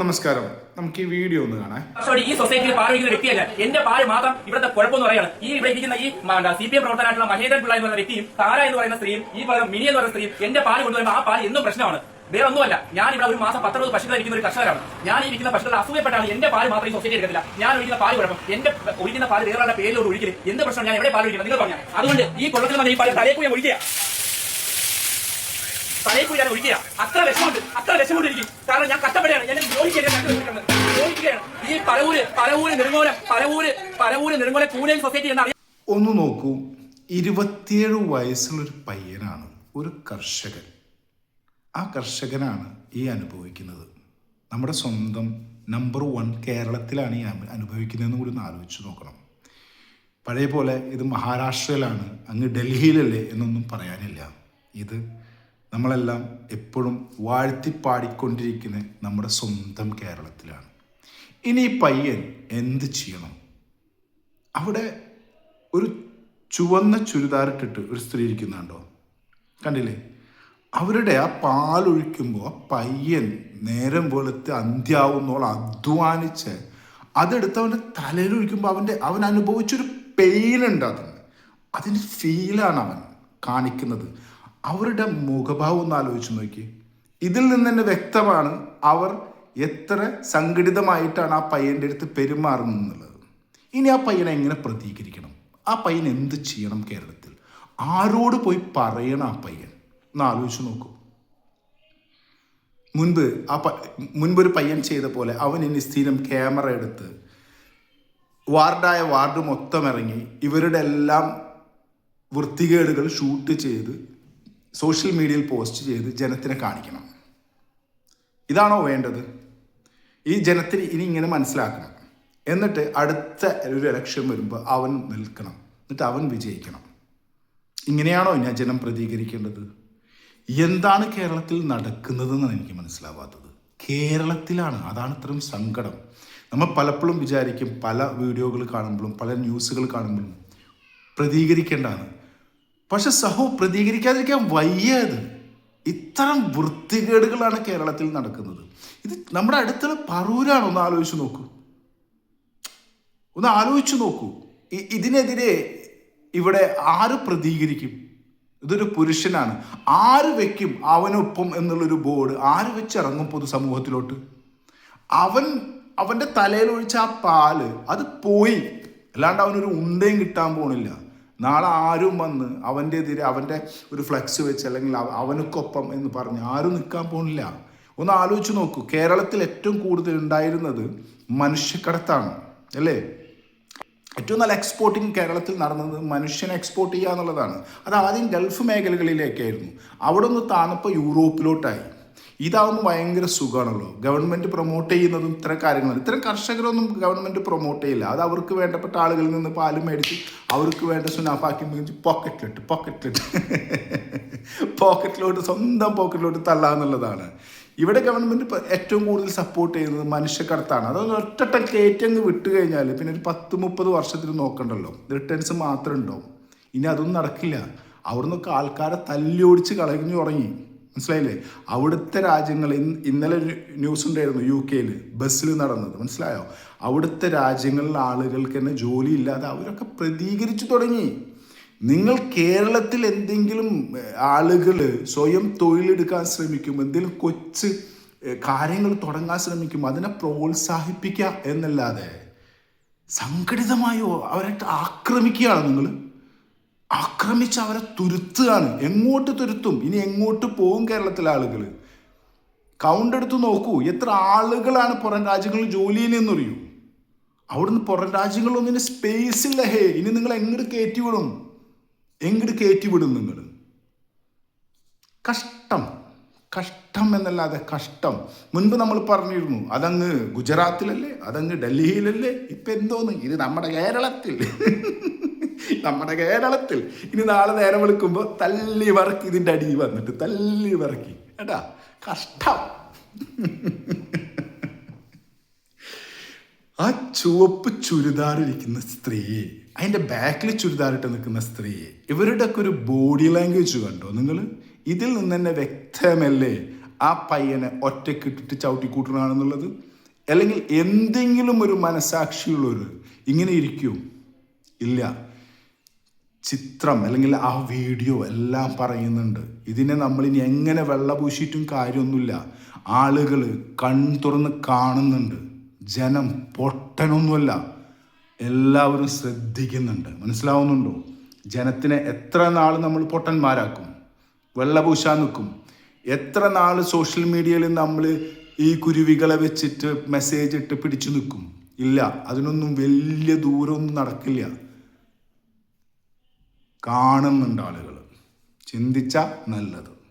നമസ്കാരം. നമുക്ക് ഈ വീഡിയോ ഒന്ന് കാണാം. ഈ സൊസൈറ്റിയിൽ പാൽ ഒഴിക്കുന്ന വ്യക്തിയല്ല. എന്റെ പാൽ മാത്രം ഇവിടുത്തെ കുഴപ്പമെന്ന് പറയാണ് ഈ ഇവിടെ ഇരിക്കുന്ന ഈ സി പി എം പ്രവർത്തനമായിട്ടുള്ള മഹേന്ദ്രൻ പിള്ള എന്ന് പറയുന്ന വ്യക്തിയും താര എന്ന് പറയുന്ന സ്ത്രീയും ഈ പറയുന്ന മിനി എന്ന് പറയുന്ന സ്ത്രീയും എന്റെ പാൽ കൊണ്ടുവരുമ്പോൾ ആ പാൽ എന്നും പ്രശ്നമാണ്. വേറെ ഒന്നുമല്ല. ഞാൻ ഇവിടെ ഒരു മാസം പത്തൊമ്പത് പശുക്കൾ ഇരിക്കുന്ന ഒരു കർഷകരാണ്. ഞാൻ ഈ ഇരിക്കുന്ന പശുക്കൾ അസൂയപ്പെട്ടാണ് എന്റെ പാൽ മാത്രം ഈ സൊസൈറ്റി എടുക്കത്തില്ല. ഞാൻ ഒഴിക്കുന്ന പാൽ കുഴപ്പം. എന്റെ ഒഴിക്കുന്ന പാൽ വേറെ പേരിലോട് ഒഴിക്കൽ എന്ത് പ്രശ്നം ഞാൻ എവിടെ പാൽ ഒഴിക്കണം? നിങ്ങൾ പറഞ്ഞാൽ അതുകൊണ്ട് ഈ കൊള്ളത്തിൽ വന്ന ഈ പാൽ തലയെ ഒഴിക്കുക. തലയിൽ പോയി ഞാൻ ഒഴിക്കുക അത്ര വിഷമുണ്ട് അത്ര വിഷമുണ്ട് എനിക്ക്. കാരണം ഞാൻ കഷ്ടപ്പെടുകയാണ്. എന്നെ ജോലിക്ക് ജോലിക്കുകയാണ് ഈ പരവൂര് പരവൂര് നെടുങ്ങോലം പരവൂര് പരവൂര് നെടുങ്ങോലം പൂനെ സൊസൈറ്റി എന്ന് ഒന്ന് നോക്കൂ. ഇരുപത്തിയേഴ് വയസ്സുള്ളൊരു പയ്യനാണ് ഒരു കർഷകൻ. ആ കർഷകനാണ് ഈ അനുഭവിക്കുന്നത്. നമ്മുടെ സ്വന്തം നമ്പർ വൺ കേരളത്തിലാണ് ഈ അനു- അനുഭവിക്കുന്നതെന്ന് കൂടി ഒന്ന് ആലോചിച്ച് നോക്കണം. പഴയ പോലെ ഇത് മഹാരാഷ്ട്രയിലാണ്. അങ്ങ് ഡൽഹിയിലല്ലേ എന്നൊന്നും പറയാനില്ല. ഇത് നമ്മളെല്ലാം എപ്പോഴും വാഴ്ത്തിപ്പാടിക്കൊണ്ടിരിക്കുന്നത് നമ്മുടെ സ്വന്തം കേരളത്തിലാണ്. ഇനി പയ്യൻ എന്ത് ചെയ്യണം? അവിടെ ഒരു ചുവന്ന ചുരിദാറിട്ടിട്ട് ഒരു സ്ത്രീ ഇരിക്കുന്നുണ്ടോ? കണ്ടില്ലേ? അവരുടെ ആ പാലൊഴിക്കുമ്പോൾ ആ പയ്യൻ നേരം വെളുത്ത് അന്ത്യാവുന്നോളം അധ്വാനിച്ച് അതെടുത്ത് അവന്റെ തലയിൽ ഒഴിക്കുമ്പോൾ അവന്റെ അവൻ അനുഭവിച്ചൊരു പെയിനുണ്ട് അതിന്. അതിന്റെ ഫീലാണ് അവൻ കാണിക്കുന്നത്. അവരുടെ മുഖഭാവം ഒന്ന് ആലോചിച്ച് നോക്കി. ഇതിൽ നിന്ന് തന്നെ വ്യക്തമാണ് അവർ എത്ര സംഘടിതമായിട്ടാണ് ആ പയ്യന്റെ അടുത്ത് പെരുമാറുന്നത് ഇനി ആ പയ്യനെ എങ്ങനെ പ്രതികരിക്കണം? ആ പയ്യൻ എന്ത് ചെയ്യണം കേരളത്തിൽ? ആരോട് പോയി പറയണം ആ പയ്യൻ? ഒന്ന് ആലോചിച്ച് നോക്കൂ. മുൻപ് ആ പ മുൻപൊരു പയ്യൻ ചെയ്ത പോലെ അവൻ ഇനി സ്ഥിരം ക്യാമറ എടുത്ത് വാർഡായ വാർഡ് മൊത്തം ഇറങ്ങി ഇവരുടെ എല്ലാം വൃത്തികേടുകൾ ഷൂട്ട് ചെയ്ത് സോഷ്യൽ മീഡിയയിൽ പോസ്റ്റ് ചെയ്ത് ജനത്തിനെ കാണിക്കണം. ഇതാണോ വേണ്ടത്? ഈ ജനത്തിന് ഇനി ഇങ്ങനെ മനസ്സിലാക്കണം. എന്നിട്ട് അടുത്ത ഒരു ഇലക്ഷൻ വരുമ്പോൾ അവൻ നിൽക്കണം. എന്നിട്ട് അവൻ വിജയിക്കണം. ഇങ്ങനെയാണോ ഞാൻ ജനം പ്രതികരിക്കേണ്ടത്? എന്താണ് കേരളത്തിൽ നടക്കുന്നതെന്നാണ് എനിക്ക് മനസ്സിലാവാത്തത്. കേരളത്തിലാണ്. അതാണ് ഇത്രയും സങ്കടം. നമ്മൾ പലപ്പോഴും വിചാരിക്കും പല വീഡിയോകൾ കാണുമ്പോഴും പല ന്യൂസുകൾ കാണുമ്പോഴും പ്രതികരിക്കേണ്ടതാണ്. പക്ഷെ സഹോ പ്രതികരിക്കാതിരിക്കാൻ വയ്യത് ഇത്തരം വൃത്തികേടുകളാണ് കേരളത്തിൽ നടക്കുന്നത്. ഇത് നമ്മുടെ അടുത്തുള്ള പറൂരാണ് ഒന്ന് ആലോചിച്ച് നോക്കൂ. ഒന്ന് ആലോചിച്ച് നോക്കൂ. ഇതിനെതിരെ ഇവിടെ ആര് പ്രതികരിക്കും? ഇതൊരു പുരുഷനാണ്. ആര് വെക്കും അവനൊപ്പം എന്നുള്ളൊരു ബോർഡ് ആര് വെച്ചിറങ്ങും പൊതുസമൂഹത്തിലോട്ട്? അവൻ അവന്റെ തലയിൽ ഒഴിച്ച ആ പാൽ അത് പോയി. അല്ലാണ്ട് അവനൊരു ഉണ്ടയും കിട്ടാൻ പോണില്ല. നാളെ ആരും വന്ന് അവന്റെ എതിരെ അവന്റെ ഒരു ഫ്ലെക്സ് വെച്ച് അല്ലെങ്കിൽ അവനക്കൊപ്പം എന്ന് പറഞ്ഞ് ആരും നിൽക്കാൻ പോകുന്നില്ല ഒന്ന് ആലോചിച്ച് നോക്കൂ. കേരളത്തിൽ ഏറ്റവും കൂടുതൽ ഉണ്ടായിരുന്നത് മനുഷ്യക്കടത്താണ്. അല്ലേ? ഏറ്റവും നല്ല എക്സ്പോർട്ടിങ് കേരളത്തിൽ നടന്നത് മനുഷ്യനെ എക്സ്പോർട്ട് ചെയ്യുക എന്നുള്ളതാണ് അത് ആദ്യം ഗൾഫ് മേഖലകളിലേക്കായിരുന്നു. അവിടെ ഒന്ന് താണപ്പോൾ യൂറോപ്പിലോട്ടായി. ഇതാവുമ്പോൾ ഭയങ്കര സുഖമാണല്ലോ ഗവൺമെന്റ് പ്രൊമോട്ട് ചെയ്യുന്നതും ഇത്തരം കാര്യങ്ങളാണ്. ഇത്തരം കർഷകരൊന്നും ഗവൺമെന്റ് പ്രൊമോട്ട് ചെയ്യില്ല. അത് അവർക്ക് വേണ്ടപ്പെട്ട ആളുകളിൽ നിന്ന് പാൽ മേടിച്ച് അവർക്ക് വേണ്ട സുനാഫാക്കി മേടിച്ച് പോക്കറ്റിലിട്ട് പോക്കറ്റിലിട്ട് പോക്കറ്റിലോട്ട് സ്വന്തം പോക്കറ്റിലോട്ട് തള്ളാന്നുള്ളതാണ് ഇവിടെ ഗവൺമെന്റ് ഏറ്റവും കൂടുതൽ സപ്പോർട്ട് ചെയ്യുന്നത് മനുഷ്യക്കടത്താണ്. അത് ഒറ്റട്ടം കയറ്റങ്ങ് വിട്ടു കഴിഞ്ഞാൽ പിന്നെ ഒരു പത്ത് മുപ്പത് വർഷത്തിൽ നോക്കണ്ടല്ലോ. റിട്ടേൺസ് മാത്രം ഉണ്ടാവും. ഇനി അതൊന്നും നടക്കില്ല. അവിടുന്നൊക്കെ ആൾക്കാരെ തല്ലിയോടിച്ച് കളഞ്ഞു തുടങ്ങി. മനസ്സിലായില്ലേ? അവിടുത്തെ രാജ്യങ്ങൾ ഇന്ന് ഇന്നലെ ന്യൂസ് ഉണ്ടായിരുന്നു യു കെയിൽ ബസ്സിൽ നടന്നത് മനസ്സിലായോ? അവിടുത്തെ രാജ്യങ്ങളിലെ ആളുകൾക്ക് തന്നെ ജോലി ഇല്ലാതെ അവരൊക്കെ പ്രതികരിച്ചു തുടങ്ങി. നിങ്ങൾ കേരളത്തിൽ എന്തെങ്കിലും ആളുകൾ സ്വയം തൊഴിലെടുക്കാൻ ശ്രമിക്കും എന്തെങ്കിലും കൊച്ച് കാര്യങ്ങൾ തുടങ്ങാൻ ശ്രമിക്കും അതിനെ പ്രോത്സാഹിപ്പിക്കുക എന്നല്ലാതെ സംഘടിതമായോ അവരെ ആക്രമിക്കുകയാണ് നിങ്ങൾ? ആക്രമിച്ച് അവരെ തുരുത്തുകയാണ്. എങ്ങോട്ട് തുരുത്തും? ഇനി എങ്ങോട്ട് പോകും കേരളത്തിലെ ആളുകൾ കൗണ്ട് എടുത്ത് നോക്കൂ. എത്ര ആളുകളാണ് പുറം രാജ്യങ്ങളിൽ ജോലിയിൽ നിന്നറിയൂ അവിടുന്ന് പുറം രാജ്യങ്ങളിലൊന്നിന് സ്പേസ് ഇല്ല. ഹേ ഇനി നിങ്ങൾ എങ്ങോട്ട് കയറ്റി വിടും എങ്ങോട്ട് കയറ്റി വിടും നിങ്ങൾ കഷ്ടം. കഷ്ടം എന്നല്ലാതെ കഷ്ടം. മുൻപ് നമ്മൾ പറഞ്ഞിരുന്നു അതങ്ങ് ഗുജറാത്തിലല്ലേ? അതങ്ങ് ഡൽഹിയിലല്ലേ? ഇപ്പം എന്തോന്ന് ഇത് നമ്മുടെ കേരളത്തിൽ. നമ്മുടെ കേരളത്തിൽ. ഇനി നാളെ നേരം വിളിക്കുമ്പോൾ തല്ലി വറക്കി ഇതിന്റെ അടിയിൽ വന്നിട്ട് തല്ലി വറക്കി. കേട്ടാ കഷ്ടം. ആ ചുവപ്പ് ചുരിദാറിരിക്കുന്ന സ്ത്രീയെ അതിന്റെ ബാക്കിൽ ചുരിദാറിട്ട് നിൽക്കുന്ന സ്ത്രീയെ ഇവരുടെ ഒക്കെ ഒരു ബോഡി ലാംഗ്വേജ് കണ്ടോ നിങ്ങൾ ഇതിൽ നിന്ന് തന്നെ വ്യക്തമല്ലേ ആ പയ്യനെ ഒറ്റക്കിട്ടിട്ട് ചവിട്ടിക്കൂട്ടണമെന്നുള്ളത് അല്ലെങ്കിൽ എന്തെങ്കിലും ഒരു മനസാക്ഷിയുള്ളൊരു ഇങ്ങനെ ഇരിക്കും? ഇല്ല. ചിത്രം അല്ലെങ്കിൽ ആ വീഡിയോ എല്ലാം പറയുന്നുണ്ട്. ഇതിനെ നമ്മളിനി എങ്ങനെ വെള്ളപൂശിയിട്ടും കാര്യമൊന്നുമില്ല. ആളുകൾ കൺ തുറന്ന് കാണുന്നുണ്ട്. ജനം പൊട്ടനൊന്നുമല്ല. എല്ലാവരും ശ്രദ്ധിക്കുന്നുണ്ട്. മനസ്സിലാവുന്നുണ്ടോ? ജനത്തിനെ എത്ര നാൾ നമ്മൾ പൊട്ടന്മാരാക്കും? വെള്ളപൂശാൻ നിൽക്കും. എത്ര നാൾ സോഷ്യൽ മീഡിയയിൽ നമ്മൾ ഈ കുരുവികളെ വെച്ചിട്ട് മെസ്സേജ് ഇട്ട് പിടിച്ചു നിൽക്കും? ഇല്ല. അതിനൊന്നും വലിയ ദൂരമൊന്നും നടക്കില്ല. കാണുന്നുണ്ട് ആളുകൾ ചിന്തിച്ച നല്ലത്.